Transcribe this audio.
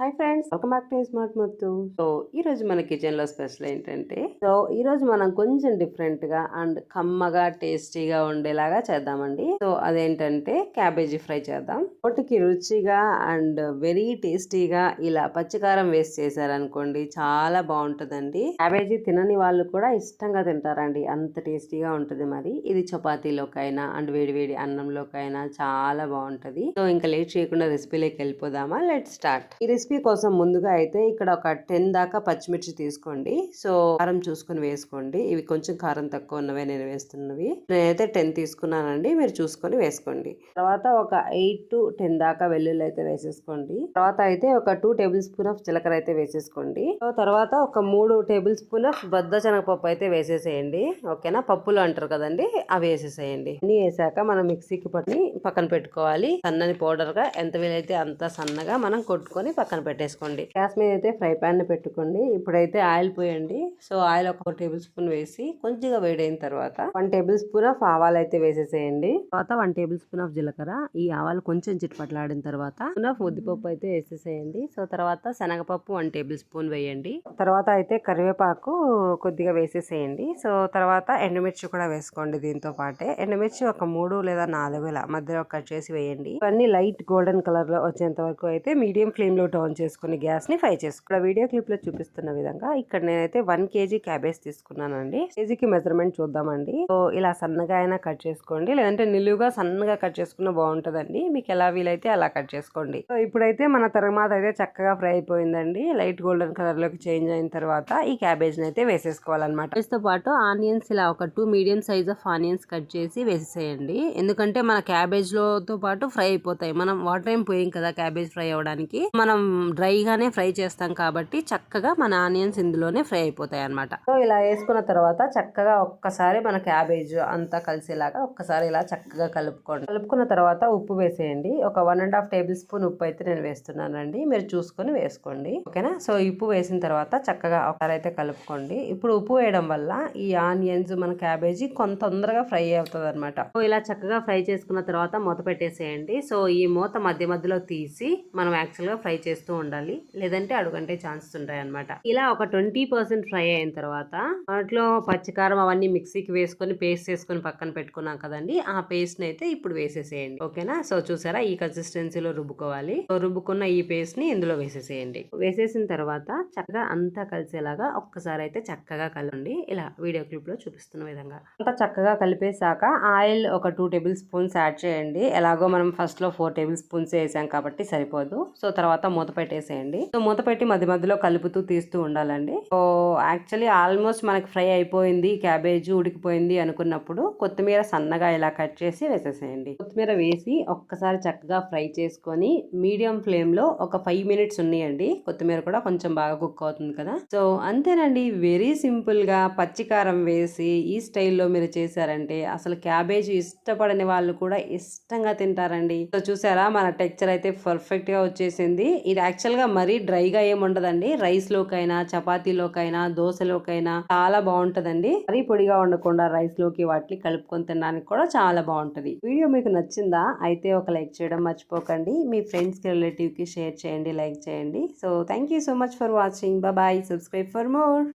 Hi friends welcome back to smart Muthu. So ఈ రోజు మన కిచెన్లో స్పెషల్ ఏంటంటే సో ఈ రోజు మనం కొంచెం డిఫరెంట్గా అండ్ కమ్మగా టేస్టీగా ఉండేలాగా చేద్దామండి. సో అదేంటంటే క్యాబేజీ ఫ్రై చేద్దాం. నోటికి రుచిగా అండ్ వెరీ టేస్టీగా ఇలా పచ్చికారం వేస్ట్ చేశారనుకోండి చాలా బాగుంటుందండి. క్యాబేజీ తినని వాళ్ళు కూడా ఇష్టంగా తింటారండి. అంత టేస్టీగా ఉంటుంది మరి. ఇది చపాతీలోకైనా అండ్ వేడి వేడి అన్నంలోకైనా చాలా బాగుంటది. సో ఇంకా లేట్ చేయకుండా రెసిపీలోకి వెళ్ళిపోదామా? లెట్ స్టార్ట్ ఈ రెసిపీ కోసం ముందుగా అయితే ఇక్కడ ఒక టెన్ దాకా పచ్చిమిర్చి తీసుకోండి. సో కారం చూసుకొని వేసుకోండి. ఇవి కొంచెం కారం తక్కువ ఉన్నవే నేను వేస్తున్నవి. నేనైతే టెన్ తీసుకున్నానండి. మీరు చూసుకొని వేసుకోండి. తర్వాత ఒక ఎయిట్ టు టెన్ దాకా వెల్లుల్లి అయితే వేసేసుకోండి. తర్వాత అయితే ఒక టూ టేబుల్ స్పూన్ ఆఫ్ జీలకర్ర అయితే వేసేసుకోండి. తర్వాత ఒక మూడు టేబుల్ స్పూన్ ఆఫ్ బద్ద శనగపప్పు అయితే వేసేసేయండి. ఓకేనా? పప్పులు అంటారు కదండి అవి వేసేసేయండి. అన్ని వేసాక మనం మిక్సీకి పట్టి పక్కన పెట్టుకోవాలి. సన్నని పౌడర్గా ఎంత వీలైతే అంత సన్నగా మనం కొట్టుకొని పక్కన పెట్టేసుకోండి. గ్యాస్ మీద అయితే ఫ్రై పాన్ పెట్టుకోండి. ఇప్పుడైతే ఆయిల్ పోయండి. సో ఆయిల్ ఒక టేబుల్ స్పూన్ వేసి కొంచెంగా వేడైన తర్వాత వన్ టేబుల్ స్పూన్ ఆఫ్ ఆవాలు అయితే వేసేసేయండి. తర్వాత వన్ టేబుల్ స్పూన్ ఆఫ్ జీలకర్ర. ఈ ఆవాలు కొంచెం చిట్పట్లాడిన తర్వాత స్పూన్ ఆఫ్ ఉద్దిపప్పు అయితే వేసేసేయండి. సో తర్వాత శనగపప్పు వన్ టేబుల్ స్పూన్ వేయండి. తర్వాత అయితే కరివేపాకు కొద్దిగా వేసేసేయండి. సో తర్వాత ఎండుమిర్చి కూడా వేసుకోండి దీంతో పాటే. ఎండుమిర్చి ఒక మూడు లేదా నాలుగు ఇలా మధ్యలో కట్ చేసి వేయండి. ఇవన్నీ లైట్ గోల్డెన్ కలర్లో వచ్చేంత వరకు అయితే మీడియం ఫ్లేమ్లో ఆన్ చేసుకుని గ్యాస్ని ఫ్రై చేసుకో. వీడియో క్లిప్లో చూపిస్తున్న విధంగా ఇక్కడ నేనైతే వన్ కేజీ క్యాబేజ్ తీసుకున్నానండి. కేజీకి మెజర్మెంట్ చూద్దామండి. సో ఇలా సన్నగా అయినా కట్ చేసుకోండి. లేదంటే నిలువుగా సన్నగా కట్ చేసుకున్న బాగుంటుందండి. మీకు ఎలా వీలైతే అలా కట్ చేసుకోండి. సో ఇప్పుడైతే మన తర్వాత అయితే చక్కగా ఫ్రై అయిపోయిందండి. లైట్ గోల్డెన్ కలర్లోకి చేంజ్ అయిన తర్వాత ఈ క్యాబేజ్ని అయితే వేసేసుకోవాలన్నమాట. తో పాటు ఆనియన్స్ ఇలా ఒక two medium size of onions cut చేసి వేసేసేయండి. ఎందుకంటే మన క్యాబేజ్ లోతో పాటు ఫ్రై అయిపోతాయి. మనం వాటర్ ఏం పోయాం కదా క్యాబేజ్ ఫ్రై అవ్వడానికి. మనం డ్రైగానే ఫ్రై చేస్తాం కాబట్టి చక్కగా మన ఆనియన్స్ ఇందులోనే ఫ్రై అయిపోతాయి అనమాట సో ఇలా వేసుకున్న తర్వాత చక్కగా ఒక్కసారి మన క్యాబేజ్ అంతా కలిసేలాగా ఒక్కసారి ఇలా చక్కగా కలుపుకోండి. కలుపుకున్న తర్వాత ఉప్పు వేసేయండి. ఒక one and half tablespoon ఉప్పు అయితే నేను వేస్తున్నానండి. మీరు చూసుకొని వేసుకోండి. ఓకేనా? సో ఉప్పు వేసిన తర్వాత చక్కగా ఒకసారి అయితే కలుపుకోండి. ఇప్పుడు ఉప్పు వేయడం వల్ల ఈ ఆనియన్స్ మన క్యాబేజీ కొంత తొందరగా ఫ్రై అవుతుంది అనమాట సో ఇలా చక్కగా ఫ్రై చేసుకున్న తర్వాత మూత పెట్టేసేయండి. సో ఈ మూత మధ్య మధ్యలో తీసి మనం యాక్చువల్గా ఫ్రై ఫ్రై చేస్తూ ఉండాలి. లేదంటే అడుగంటే ఛాన్సెస్ ఉంటాయి అనమాట ఇలా ఒక ట్వంటీ పర్సెంట్ ఫ్రై అయిన తర్వాత వాటిలో పచ్చికారం అవన్నీ మిక్సీకి వేసుకొని పేస్ట్ చేసుకొని పక్కన పెట్టుకున్నాం కదండి. ఆ పేస్ట్ని అయితే ఇప్పుడు వేసేసేయండి. ఓకేనా? సో చూసారా? ఈ కన్సిస్టెన్సీలో రుబ్బుకోవాలి. సో రుబ్బుకున్న ఈ పేస్ట్ని ఇందులో వేసేసేయండి. వేసేసిన తర్వాత చక్కగా అంతా కలిసేలాగా ఒక్కసారి అయితే చక్కగా కలండి ఇలా వీడియో క్లిప్లో చూపిస్తున్న విధంగా. అంతా చక్కగా కలిపేశాక ఆయిల్ ఒక టూ టేబుల్ స్పూన్స్ యాడ్ చేయండి. ఎలాగో మనం ఫస్ట్లో ఫోర్ టేబుల్ స్పూన్స్ వేసాం కాబట్టి సరిపోదు. సో తర్వాత మూత పెట్టేసేయండి సో మూత పెట్టి మధ్య మధ్యలో కలుపుతూ తీస్తూ ఉండాలండి. సో యాక్చువల్లీ ఆల్మోస్ట్ మనకి ఫ్రై అయిపోయింది క్యాబేజ్ ఉడికిపోయింది అనుకున్నప్పుడు కొత్తిమీర సన్నగా ఇలా కట్ చేసి వేసేసేయండి. కొత్తిమీర వేసి ఒక్కసారి చక్కగా ఫ్రై చేసుకొని మీడియం ఫ్లేమ్లో ఒక ఫైవ్ మినిట్స్ ఉన్నాయండి. కొత్తిమీర కూడా కొంచెం బాగా కుక్ అవుతుంది కదా. సో అంతేనండి. వెరీ సింపుల్గా పచ్చికారం వేసి ఈ స్టైల్లో మీరు చేశారంటే అసలు క్యాబేజ్ ఇష్టపడని వాళ్ళు కూడా ఇష్టంగా తింటారండి. సో చూసారా? మన టెక్చర్ అయితే పర్ఫెక్ట్గా వచ్చేసింది. ఇది యాక్చువల్ యాక్చువల్గా మరీ డ్రైగా ఏముండదండి రైస్లోకైనా చపాతీలోకైనా దోశలోకైనా చాలా బాగుంటుందండి. మరీ పొడిగా ఉండకుండా రైస్లోకి వాటిని కలుపుకొని తినడానికి కూడా చాలా బాగుంటుంది. వీడియో మీకు నచ్చిందా? అయితే ఒక లైక్ చేయడం మర్చిపోకండి. మీ ఫ్రెండ్స్కి రిలేటివ్కి షేర్ చేయండి లైక్ చేయండి. So thank you so much for watching. Bye. Subscribe for more.